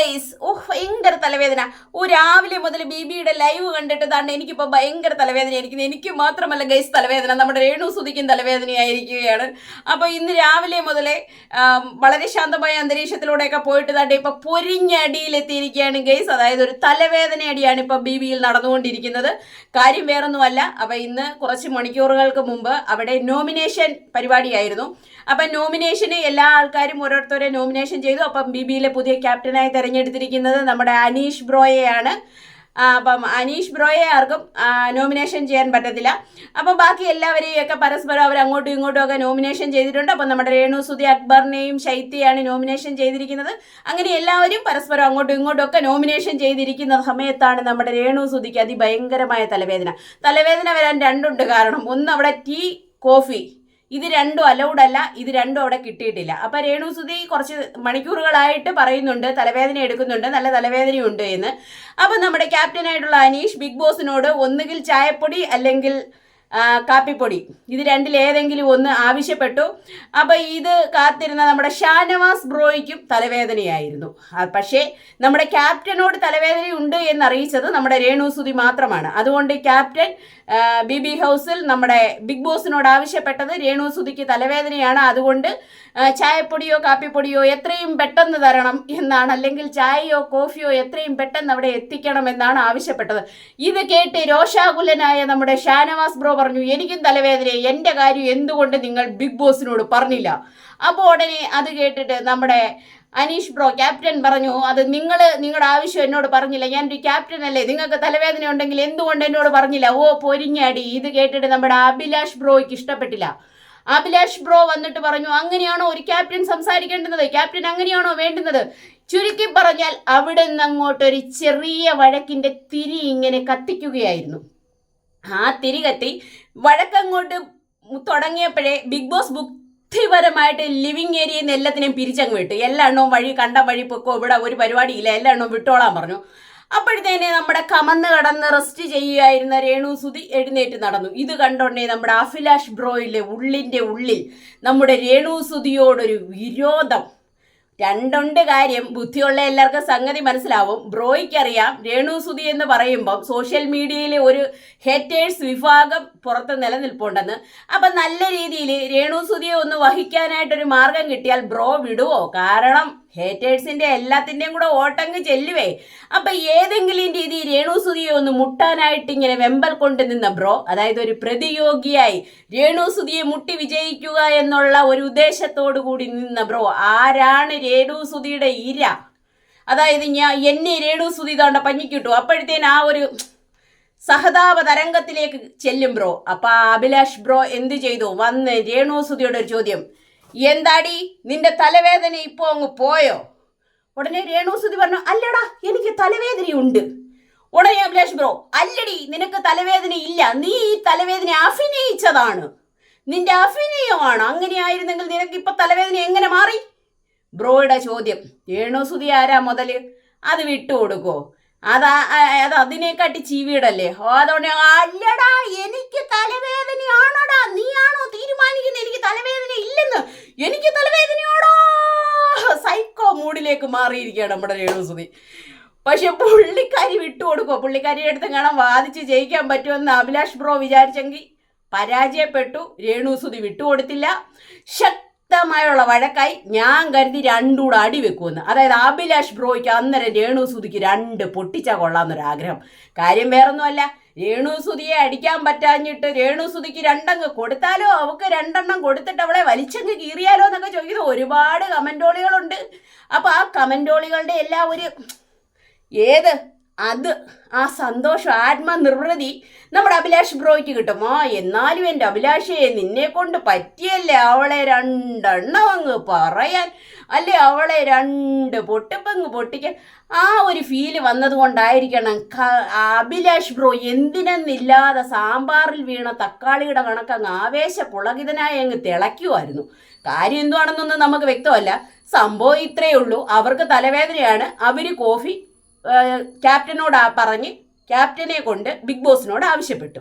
Guys ഓഹ് ഭയങ്കര തലവേദന. ഓ രാവിലെ മുതൽ ബിബിയുടെ ലൈവ് കണ്ടിട്ട് താണ്ട് എനിക്കിപ്പോൾ ഭയങ്കര തലവേദന ആയിരിക്കുന്നു. എനിക്ക് മാത്രമല്ല ഗൈസ് തലവേദന. നമ്മുടെ രേണു സുതിക്കും തലവേദനയായിരിക്കുകയാണ്. അപ്പോൾ ഇന്ന് രാവിലെ മുതലേ വളരെ ശാന്തമായ അന്തരീക്ഷത്തിലൂടെയൊക്കെ പോയിട്ട് താണ്ട് ഇപ്പോൾ പൊരിഞ്ഞടിയിലെത്തിയിരിക്കുകയാണ് ഗൈസ് അതായത് ഒരു തലവേദന അടിയാണ് ഇപ്പോൾ ബി ബിയിൽ നടന്നുകൊണ്ടിരിക്കുന്നത്. കാര്യം വേറൊന്നുമല്ല. അപ്പോൾ ഇന്ന് കുറച്ച് മണിക്കൂറുകൾക്ക് മുമ്പ് അവിടെ നോമിനേഷൻ പരിപാടിയായിരുന്നു. അപ്പം നോമിനേഷന് എല്ലാ ആൾക്കാരും ഓരോരുത്തരെ നോമിനേഷൻ ചെയ്തു. അപ്പം ബി ബിയിലെ പുതിയ ക്യാപ്റ്റനായി തിരഞ്ഞെടുത്തിരിക്കുന്നത് നമ്മുടെ അനീഷ് ബ്രോയെയാണ്. അപ്പം അനീഷ് ബ്രോയെ ആർക്കും നോമിനേഷൻ ചെയ്യാൻ പറ്റത്തില്ല. അപ്പം ബാക്കി എല്ലാവരെയും ഒക്കെ പരസ്പരം അവർ അങ്ങോട്ടും ഇങ്ങോട്ടും ഒക്കെ നോമിനേഷൻ ചെയ്തിട്ടുണ്ട്. അപ്പം നമ്മുടെ രേണു സുധി അക്ബറിനെയും ശൈത്യയാണ് നോമിനേഷൻ ചെയ്തിരിക്കുന്നത്. അങ്ങനെ എല്ലാവരും പരസ്പരം അങ്ങോട്ടും ഇങ്ങോട്ടും ഒക്കെ നോമിനേഷൻ ചെയ്തിരിക്കുന്ന സമയത്താണ് നമ്മുടെ രേണു സുധിക്ക് അതിഭയങ്കരമായ തലവേദന. തലവേദന വരാൻ രണ്ടുണ്ട് കാരണം. ഒന്ന് അവിടെ ടീ കോഫി. ഇത് രണ്ടും അലൗഡ് അല്ല ഇത് രണ്ടും അവിടെ കിട്ടിയിട്ടില്ല. അപ്പൊ രേണുസുതി കുറച്ച് മണിക്കൂറുകളായിട്ട് പറയുന്നുണ്ട് തലവേദന എടുക്കുന്നുണ്ട് നല്ല തലവേദനയുണ്ട് എന്ന്. അപ്പൊ നമ്മുടെ ക്യാപ്റ്റനായിട്ടുള്ള അനീഷ് ബിഗ് ബോസിനോട് ഒന്നുകിൽ ചായപ്പൊടി അല്ലെങ്കിൽ കാപ്പിപ്പൊടി. ഇത് രണ്ടിൽ ഏതെങ്കിലും ഒന്ന് ആവശ്യപ്പെട്ടു. അപ്പൊ ഇത് കാത്തിരുന്ന നമ്മുടെ ഷാനവാസ് ബ്രോയ്ക്കും തലവേദനയായിരുന്നു. പക്ഷേ നമ്മുടെ ക്യാപ്റ്റനോട് തലവേദനയുണ്ട് എന്നറിയിച്ചത് നമ്മുടെ രേണു മാത്രമാണ്. അതുകൊണ്ട് ക്യാപ്റ്റൻ ബി ബി ഹൗസിൽ നമ്മുടെ ബിഗ് ബോസിനോട് ആവശ്യപ്പെട്ടത് രേണു തലവേദനയാണ്. അതുകൊണ്ട് ചായപ്പൊടിയോ കാപ്പിപ്പൊടിയോ എത്രയും പെട്ടെന്ന് തരണം എന്നാണ് അല്ലെങ്കിൽ ചായയോ കോഫിയോ എത്രയും പെട്ടെന്ന് അവിടെ എത്തിക്കണം എന്നാണ് ആവശ്യപ്പെട്ടത്. ഇത് കേട്ട് രോഷാകുലനായ നമ്മുടെ ഷാനവാസ് ബ്രോ പറഞ്ഞു എനിക്കും തലവേദന എന്റെ കാര്യം എന്തുകൊണ്ട് നിങ്ങൾ ബിഗ് ബോസിനോട് പറഞ്ഞില്ല? അപ്പോൾ ഉടനെ അത് കേട്ടിട്ട് നമ്മുടെ അനീഷ് ബ്രോ ക്യാപ്റ്റൻ പറഞ്ഞു അത് നിങ്ങൾ നിങ്ങളുടെ ആവശ്യം എന്നോട് പറഞ്ഞില്ല. ഞാൻ ഒരു ക്യാപ്റ്റൻ അല്ലേ? നിങ്ങൾക്ക് തലവേദന ഉണ്ടെങ്കിൽ എന്തുകൊണ്ട് എന്നോട് പറഞ്ഞില്ല? ഓ പൊരിഞ്ഞാടി. ഇത് കേട്ടിട്ട് നമ്മുടെ അഭിലാഷ് ബ്രോയ്ക്ക് ഇഷ്ടപ്പെട്ടില്ല. അഭിലാഷ് ബ്രോ വന്നിട്ട് പറഞ്ഞു അങ്ങനെയാണോ ഒരു ക്യാപ്റ്റൻ സംസാരിക്കേണ്ടുന്നത്? ക്യാപ്റ്റൻ അങ്ങനെയാണോ വേണ്ടുന്നത്? ചുരുക്കി പറഞ്ഞാൽ അവിടെ നിന്ന് ഒരു ചെറിയ വഴക്കിന്റെ തിരി ഇങ്ങനെ കത്തിക്കുകയായിരുന്നു. ആ തിരി കത്തി വഴക്കങ്ങോട്ട് തുടങ്ങിയപ്പോഴേ ബിഗ് ബോസ് ബുദ്ധിപരമായിട്ട് ലിവിങ് ഏരിയയിൽ നിന്ന് എല്ലാത്തിനെയും പിരിച്ചങ്ങ് വിട്ടു. എല്ലാ എണ്ണവും വഴി കണ്ട വഴി പൊക്കോ ഇവിടെ ഒരു പരിപാടിയില്ല എല്ലാ എണ്ണവും വിട്ടോളാൻ പറഞ്ഞു. അപ്പോഴത്തേനെ നമ്മുടെ കമന്ന് കടന്ന് റെസ്റ്റ് ചെയ്യുകയായിരുന്ന രേണു സുതി എഴുന്നേറ്റ് നടന്നു. ഇത് കണ്ടോണ്ടേ നമ്മുടെ അഭിലാഷ് ബ്രോയിലെ ഉള്ളിന്റെ ഉള്ളിൽ നമ്മുടെ രേണു സുതിയോടൊരു വിരോധം. രണ്ടുണ്ട് കാര്യം ബുദ്ധിയുള്ള എല്ലാവർക്കും സംഗതി മനസ്സിലാവും. ബ്രോയ്ക്കറിയാം രേണു സുതി എന്ന് പറയുമ്പം സോഷ്യൽ മീഡിയയിലെ ഒരു ഹേറ്റേഴ്സ് വിഭാഗം പുറത്ത് നിലനിൽപ്പുണ്ടെന്ന്. അപ്പം നല്ല രീതിയിൽ രേണു സുതിയെ ഒന്ന് വഹിക്കാനായിട്ടൊരു മാർഗം കിട്ടിയാൽ ബ്രോ വിടുവോ? കാരണം ഹേറ്റേഴ്സിന്റെ എല്ലാത്തിന്റെയും കൂടെ ഓട്ടങ്ങ് ചെല്ലുവേ. അപ്പൊ ഏതെങ്കിലും രീതി രേണു സുതിയെ ഒന്ന് മുട്ടാനായിട്ട് ഇങ്ങനെ വെമ്പൽ കൊണ്ട് നിന്ന ബ്രോ അതായത് ഒരു പ്രതിയോഗിയായി രേണു സുതിയെ മുട്ടി വിജയിക്കുക എന്നുള്ള ഒരു ഉദ്ദേശത്തോടു കൂടി നിന്ന ബ്രോ ആരാണ് രേണു സുതിയുടെ ഇര? അതായത് ഞാൻ എന്നെ രേണു സുതി താണ്ട പഞ്ഞിക്കിട്ടു. അപ്പോഴത്തേന് ആ ഒരു സഹതാപ തരംഗത്തിലേക്ക് ചെല്ലും ബ്രോ. അപ്പൊ അഭിലാഷ് ബ്രോ എന്ത് ചെയ്തു? വന്ന് രേണു സുതിയുടെ ഒരു ചോദ്യം. എന്താടി നിന്റെ തലവേദന ഇപ്പോ അങ്ങ് പോയോ? ഉടനെ രേണു സുതി പറഞ്ഞു അല്ലടാ എനിക്ക് തലവേദനയുണ്ട്. ഉടനെ അഭിലാഷ് ബ്രോ അല്ലടി നിനക്ക് തലവേദന ഇല്ല. നീ ഈ തലവേദന അഭിനയിച്ചതാണ്. നിന്റെ അഭിനയമാണ്. അങ്ങനെയായിരുന്നെങ്കിൽ നിനക്ക് ഇപ്പൊ തലവേദന എങ്ങനെ മാറി? ബ്രോയുടെ ചോദ്യം രേണു സുതി ആരാ മുതൽ? അത് വിട്ടുകൊടുക്കോ അതാ അത് അതിനെക്കാട്ടി ചീവീടല്ലേ? ഓ അതുകൊണ്ട് അല്ലടാ എനിക്ക് തലവേദനയാണോടാ? നീയാണോ തീരുമാനിക്കുന്നത്? എനിക്ക് തലവേദന ഇല്ലെന്ന്. എനിക്ക് തലവേദനയോടോ. സൈക്കോ മൂഡിലേക്ക് മാറിയിരിക്കുകയാണ് നമ്മുടെ രേണുസുതി. പക്ഷെ പുള്ളിക്കാരി വിട്ടുകൊടുക്കോ പുള്ളിക്കാരിയുടെ അടുത്ത് കാണാൻ വാദിച്ച് ജയിക്കാൻ പറ്റുമെന്ന് അഭിലാഷ് ബ്രോ വിചാരിച്ചെങ്കിൽ പരാജയപ്പെട്ടു. രേണുസുതി വിട്ടുകൊടുത്തില്ല ശക്തമായുള്ള വഴക്കായി ഞാൻ കരുതി രണ്ടുകൂടെ അടി വെക്കുമെന്ന്. അതായത് അഭിലാഷ് ബ്രോയ്ക്ക് അന്നേരം രേണു സുതിക്ക് രണ്ട് പൊട്ടിച്ചാ കൊള്ളാന്നൊരാഗ്രഹം കാര്യം വേറൊന്നുമല്ല രേണുസുതിയെ അടിക്കാൻ പറ്റാഞ്ഞിട്ട് രേണു സുതിക്ക് രണ്ടങ്ങ് കൊടുത്താലോ? അവക്ക് രണ്ടെണ്ണം കൊടുത്തിട്ട് അവളെ വലിച്ചങ്ങ് കീറിയാലോ എന്നൊക്കെ ചോദിക്കുന്ന ഒരുപാട് കമന്റോളികളുണ്ട് അപ്പോൾ ആ കമന്റോളികളുടെ എല്ലാം ഒരു ഏത് അത് ആ സന്തോഷം ആത്മനിർവൃതി നമ്മുടെ അഭിലാഷ് ബ്രോയ്ക്ക് കിട്ടും. ആ എന്നാലും എന്റെ അഭിലാഷയെ നിന്നെ കൊണ്ട് പറ്റിയല്ലേ അവളെ രണ്ടെണ്ണം അങ്ങ് പറയാൻ? അല്ലെ അവളെ രണ്ട് പൊട്ടിപ്പങ്ങ് പൊട്ടിക്കാൻ? ആ ഒരു ഫീൽ വന്നതുകൊണ്ടായിരിക്കണം അഭിലാഷ് ബ്രോ എന്തിനെന്നില്ലാതെ സാമ്പാറിൽ വീണ തക്കാളിയുടെ കണക്കങ്ങ് ആവേശ പുളകിതനായി അങ്ങ് തിളയ്ക്കുമായിരുന്നു കാര്യം എന്തുവാണെന്നൊന്നും നമുക്ക് വ്യക്തമല്ല. സംഭവം ഇത്രയേ ഉള്ളൂ. അവർക്ക് തലവേദനയാണ്. അവർ കോഫി ക്യാപ്റ്റനോട് പറഞ്ഞ് ക്യാപ്റ്റനെ കൊണ്ട് ബിഗ് ബോസിനോട് ആവശ്യപ്പെട്ടു.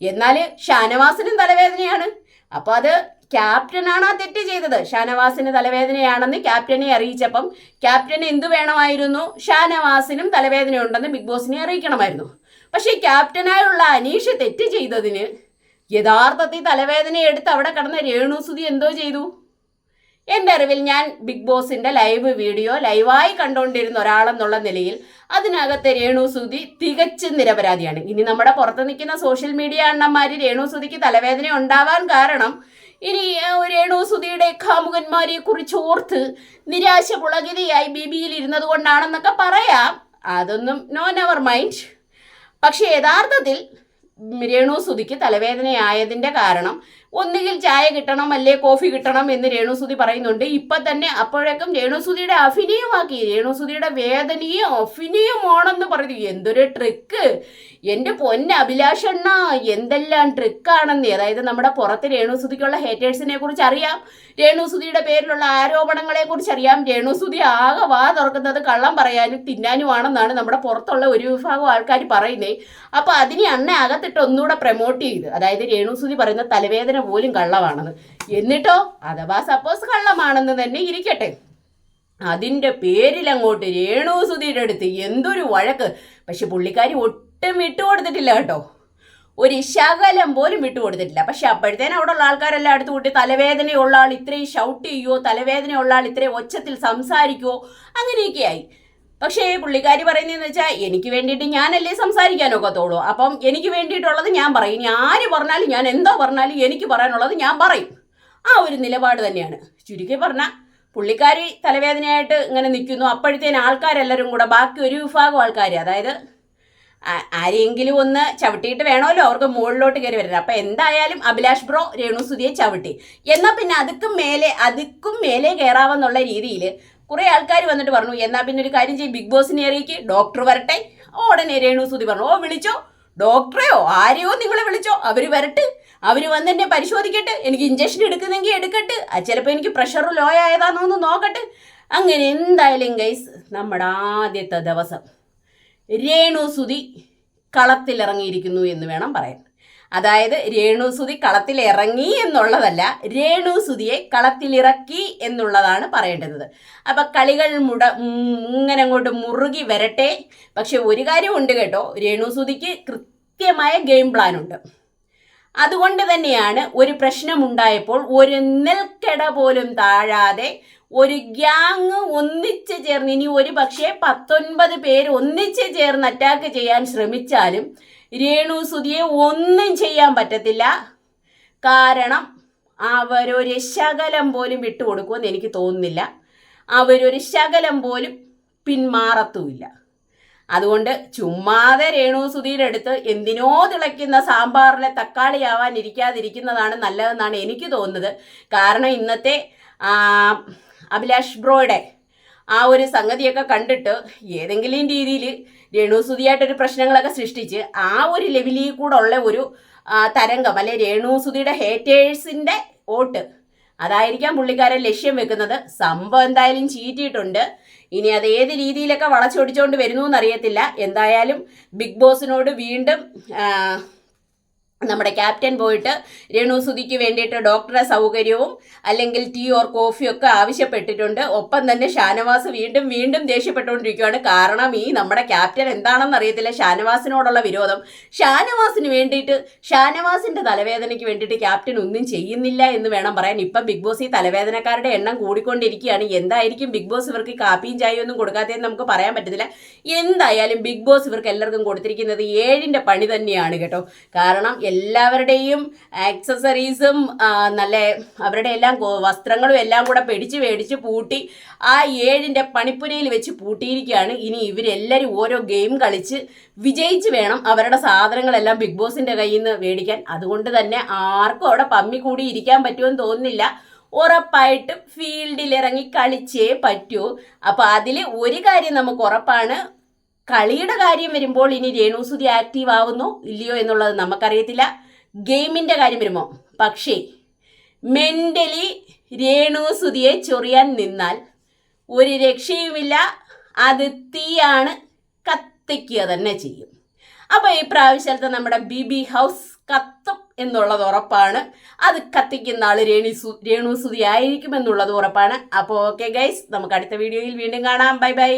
എന്നാൽ ഷാനവാസിനും തലവേദനയാണ്. അപ്പോൾ അത് ക്യാപ്റ്റനാണ് ആ തെറ്റ് ചെയ്തത്. ഷാനവാസിന് തലവേദനയാണെന്ന് ക്യാപ്റ്റനെ അറിയിച്ചപ്പം ക്യാപ്റ്റന് എന്തു വേണമായിരുന്നു? ഷാനവാസിനും തലവേദനയുണ്ടെന്ന് ബിഗ് ബോസിനെ അറിയിക്കണമായിരുന്നു. പക്ഷേ ക്യാപ്റ്റനായുള്ള അനീഷ് തെറ്റ് ചെയ്തതിന് യഥാർത്ഥത്തിൽ തലവേദന എടുത്ത് അവിടെ കടന്ന രേണുസുതി എന്തോ ചെയ്തു? എന്റെ അറിവിൽ ഞാൻ ബിഗ് ബോസിന്റെ ലൈവ് വീഡിയോ ലൈവായി കണ്ടുകൊണ്ടിരുന്ന ഒരാളെന്നുള്ള നിലയിൽ അതിനകത്തെ രേണുസുതി തികച്ചും നിരപരാധിയാണ്. ഇനി നമ്മുടെ പുറത്ത് നിൽക്കുന്ന സോഷ്യൽ മീഡിയ എണ്ണന്മാര് രേണു സുധിക്ക് തലവേദന ഉണ്ടാവാൻ കാരണം ഇനി രേണു സുധിയുടെ കാമുകന്മാരെ കുറിച്ച് ഓർത്ത് നിരാശ പുളകിതയായി ബി ബിയിൽ ഇരുന്നത് കൊണ്ടാണെന്നൊക്കെ പറയാം. അതൊന്നും നോ നെവർ മൈൻഡ് പക്ഷേ യഥാർത്ഥത്തിൽ രേണു സുതിക്ക് തലവേദനയായതിന്റെ കാരണം ഒന്നുകിൽ ചായ കിട്ടണം അല്ലേ കോഫി കിട്ടണം എന്ന് രേണുസുതി പറയുന്നുണ്ട്. ഇപ്പം തന്നെ അപ്പോഴേക്കും രേണുസുതിയുടെ അഭിനയമാക്കി. രേണുസുതിയുടെ വേദനയും അഭിനയമാണെന്ന് പറയുന്നു. എന്തൊരു ട്രിക്ക് എന്റെ പൊന്ന അഭിലാഷണ്ണ എന്തെല്ലാം ട്രിക്കാണെന്ന് അതായത് നമ്മുടെ പുറത്ത് രേണുസുതിക്കുള്ള ഹേറ്റേഴ്സിനെ കുറിച്ച് അറിയാം. രേണുസുതിയുടെ പേരിലുള്ള ആരോപണങ്ങളെ കുറിച്ച് അറിയാം. രേണുസുതി ആകെ വാ തുറക്കുന്നത് കള്ളം പറയാനും തിന്നാനുമാണെന്നാണ് നമ്മുടെ പുറത്തുള്ള ഒരു വിഭാഗം ആൾക്കാർ പറയുന്നത് അപ്പോൾ അതിനെ അന്നെ അകത്തിട്ട് ഒന്നുകൂടെ പ്രൊമോട്ട് ചെയ്ത്. അതായത് രേണുസുതി പറയുന്ന തലവേദന പോലും കള്ളമാണെന്ന് എന്നിട്ടോ? അഥവാ സപ്പോസ് കള്ളമാണെന്ന് തന്നെ ഇരിക്കട്ടെ. അതിന്റെ പേരിൽ അങ്ങോട്ട് രേണുസുതിയുടെ അടുത്ത് എന്തൊരു വഴക്ക്? പക്ഷെ പുള്ളിക്കാരി ഒട്ടും വിട്ടുകൊടുത്തിട്ടില്ല കേട്ടോ. ഒരു ശകലം പോലും വിട്ടുകൊടുത്തിട്ടില്ല പക്ഷെ അപ്പോഴത്തേനും അവിടെ ഉള്ള ആൾക്കാരെല്ലാം അടുത്ത് കൂട്ടി തലവേദനയുള്ള ആൾ ഇത്രയും ഷൗട്ട് ചെയ്യുമോ തലവേദനയുള്ള ആൾ ഇത്രയും ഒച്ചത്തിൽ സംസാരിക്കുമോ അങ്ങനെയൊക്കെയായി. പക്ഷേ പുള്ളിക്കാരി പറയുന്നതെന്ന് വെച്ചാൽ എനിക്ക് വേണ്ടിയിട്ട് ഞാനല്ലേ സംസാരിക്കാനൊക്കത്തുള്ളൂ. അപ്പം എനിക്ക് വേണ്ടിയിട്ടുള്ളത് ഞാൻ പറയും. ഇനി ആര് പറഞ്ഞാലും ഞാൻ എന്തോ പറഞ്ഞാലും എനിക്ക് പറയാനുള്ളത് ഞാൻ പറയും. ആ ഒരു നിലപാട് തന്നെയാണ്. ചുരുക്കി പറഞ്ഞാൽ പുള്ളിക്കാരി തലവേദനയായിട്ട് ഇങ്ങനെ നിൽക്കുന്നു. അപ്പോഴത്തേന് ആൾക്കാരെല്ലാവരും കൂടെ ബാക്കി ഒരു വിഭാഗം ആൾക്കാർ അതായത് ആരെങ്കിലും ഒന്ന് ചവിട്ടിയിട്ട് വേണമല്ലോ അവർക്ക് മുകളിലോട്ട് കയറി വരുന്നത് അപ്പം എന്തായാലും അഭിലാഷ് ബ്രോ രേണു രേണുസുതിയെ ചവിട്ടി. എന്നാൽ പിന്നെ അതുക്കും മേലെ അതുക്കും മേലെ കയറാവെന്നുള്ള രീതിയിൽ കുറേ ആൾക്കാർ വന്നിട്ട് പറഞ്ഞു എന്നാ പിന്നെ ഒരു കാര്യം ചെയ്യും. ബിഗ് ബോസിനെ അറിയിക്ക്. ഡോക്ടർ വരട്ടെ. ഉടനെ രേണുസുതി പറഞ്ഞു ഓ വിളിച്ചോ? ഡോക്ടറെയോ? ആരെയോ നിങ്ങളെ വിളിച്ചോ? അവർ വരട്ടെ. അവർ വന്ന് എന്നെ പരിശോധിക്കട്ടെ. എനിക്ക് ഇഞ്ചക്ഷൻ എടുക്കുന്നെങ്കിൽ എടുക്കട്ടെ. ചിലപ്പോൾ എനിക്ക് പ്രഷർ ലോ ആയതാണോ എന്ന് നോക്കട്ടെ. അങ്ങനെ എന്തായാലും ഗൈസ് നമ്മുടെ ആദ്യത്തെ ദിവസം രേണു സുതി കളത്തിലിറങ്ങിയിരിക്കുന്നു എന്ന് വേണം പറയാൻ. അതായത് രേണുസുതി കളത്തിലിറങ്ങി എന്നുള്ളതല്ല രേണുസുതിയെ കളത്തിലിറക്കി എന്നുള്ളതാണ് പറയേണ്ടത്. അപ്പൊ കളികൾ മുട ഇങ്ങനെ അങ്ങോട്ട് മുറുകി വരട്ടെ. പക്ഷെ ഒരു കാര്യം ഉണ്ട് കേട്ടോ രേണുസുതിക്ക് കൃത്യമായ ഗെയിം പ്ലാൻ ഉണ്ട് അതുകൊണ്ട് തന്നെയാണ് ഒരു പ്രശ്നമുണ്ടായപ്പോൾ ഒരു നെൽക്കട പോലും താഴാതെ ഒരു ഗ്യാങ് ഒന്നിച്ച് ചേർന്ന് ഇനി ഒരു പക്ഷേ പത്തൊൻപത് പേര് ഒന്നിച്ച് ചേർന്ന് അറ്റാക്ക് ചെയ്യാൻ ശ്രമിച്ചാലും രേണു സുതിയെ ഒന്നും ചെയ്യാൻ പറ്റത്തില്ല. കാരണം അവരൊരു ശകലം പോലും വിട്ടുകൊടുക്കുമെന്ന് എനിക്ക് തോന്നുന്നില്ല. അവരൊരു ശകലം പോലും പിന്മാറത്തുമില്ല. അതുകൊണ്ട് ചുമ്മാതെ രേണു സുധീരുടെ അടുത്ത് എന്തിനോ തിളയ്ക്കുന്ന സാമ്പാറിലെ തക്കാളിയാവാൻ ഇരിക്കാതിരിക്കുന്നതാണ് നല്ലതെന്നാണ് എനിക്ക് തോന്നുന്നത്. കാരണം ഇന്നത്തെ അഭിലാഷ് ബ്രോയുടെ ആ ഒരു സംഗതിയൊക്കെ കണ്ടിട്ട് ഏതെങ്കിലും രീതിയിൽ രേണുസുതിയായിട്ടൊരു പ്രശ്നങ്ങളൊക്കെ സൃഷ്ടിച്ച് ആ ഒരു ലെവലിൽ കൂടെ ഉള്ള ഒരു തരംഗം അല്ലെ രേണുസുതിയുടെ ഹേറ്റേഴ്സിന്റെ വോട്ട്. അതായിരിക്കാം പുള്ളിക്കാരൻ ലക്ഷ്യം വെക്കുന്നത്. സംഭവം എന്തായാലും ചീറ്റിയിട്ടുണ്ട്. ഇനി അത് ഏത് രീതിയിലൊക്കെ വളച്ചൊടിച്ചുകൊണ്ട് വരുന്നു എന്നറിയത്തില്ല. എന്തായാലും ബിഗ് ബോസിനോട് വീണ്ടും നമ്മുടെ ക്യാപ്റ്റൻ പോയിട്ട് രേണുസുതിക്ക് വേണ്ടിയിട്ട് ഡോക്ടറെ സൗകര്യവും അല്ലെങ്കിൽ ടീ ഓർ കോഫിയൊക്കെ ആവശ്യപ്പെട്ടിട്ടുണ്ട്. ഒപ്പം തന്നെ ഷാനവാസ് വീണ്ടും വീണ്ടും ദേഷ്യപ്പെട്ടുകൊണ്ടിരിക്കുകയാണ്. കാരണം ഈ നമ്മുടെ ക്യാപ്റ്റൻ എന്താണെന്ന് അറിയത്തില്ല. ഷാനവാസിനോടുള്ള വിരോധം. ഷാനവാസിന് വേണ്ടിയിട്ട് ഷാനവാസിന്റെ തലവേദനയ്ക്ക് വേണ്ടിയിട്ട് ക്യാപ്റ്റൻ ഒന്നും ചെയ്യുന്നില്ല എന്ന് വേണം പറയാൻ. ഇപ്പം ബിഗ് ബോസ് ഈ തലവേദനക്കാരുടെ എണ്ണം കൂടിക്കൊണ്ടിരിക്കുകയാണ്. എന്തായിരിക്കും ബിഗ് ബോസ് ഇവർക്ക് കാപ്പിയും ചായയും ഒന്നും കൊടുക്കാത്തതെന്ന് നമുക്ക് പറയാൻ പറ്റത്തില്ല. എന്തായാലും ബിഗ് ബോസ് ഇവർക്ക് എല്ലാവർക്കും കൊടുത്തിരിക്കുന്നത് ഏഴിന്റെ പണി തന്നെയാണ് കേട്ടോ. കാരണം എല്ലാവരുടെയും ആക്സസറീസും നല്ല അവരുടെ എല്ലാം വസ്ത്രങ്ങളും എല്ലാം കൂടെ പിടിച്ച് മേടിച്ച് പൂട്ടി ആ ഏഴിന്റെ പണിപ്പുരയിൽ വെച്ച് പൂട്ടിയിരിക്കുകയാണ്. ഇനി ഇവരെല്ലാവരും ഓരോ ഗെയിം കളിച്ച് വിജയിച്ച് വേണം അവരുടെ സാധനങ്ങളെല്ലാം ബിഗ് ബോസിന്റെ കയ്യിൽ നിന്ന് മേടിക്കാൻ. അതുകൊണ്ട് തന്നെ ആർക്കും അവിടെ പമ്മി കൂടി ഇരിക്കാൻ പറ്റുമെന്ന് തോന്നുന്നില്ല. ഉറപ്പായിട്ടും ഫീൽഡിൽ ഇറങ്ങി കളിച്ചേ പറ്റൂ. അപ്പോൾ അതിൽ ഒരു കാര്യം നമുക്ക് ഉറപ്പാണ്. കളിയുടെ കാര്യം വരുമ്പോൾ ഇനി രേണുസുതി ആക്റ്റീവ് ആവുന്നോ ഇല്ലയോ എന്നുള്ളത് നമുക്കറിയത്തില്ല. ഗെയിമിന്റെ കാര്യം വരുമോ? പക്ഷേ മെന്റലി രേണുസുതിയെ ചൊറിയാൻ നിന്നാൽ ഒരു രക്ഷയുമില്ല അത് തീയാണ് കത്തിക്കുക തന്നെ ചെയ്യും. അപ്പോൾ ഈ പ്രാവശ്യത്തെ നമ്മുടെ ബി ബി ഹൗസ് കത്തും എന്നുള്ളത് ഉറപ്പാണ്. അത് കത്തിക്കുന്ന ആൾ രേണുസു സു രേണു സുതി ആയിരിക്കും എന്നുള്ളത് ഉറപ്പാണ്. അപ്പോൾ ഓക്കെ ഗൈസ് നമുക്ക് അടുത്ത വീഡിയോയിൽ വീണ്ടും കാണാം. Bye bye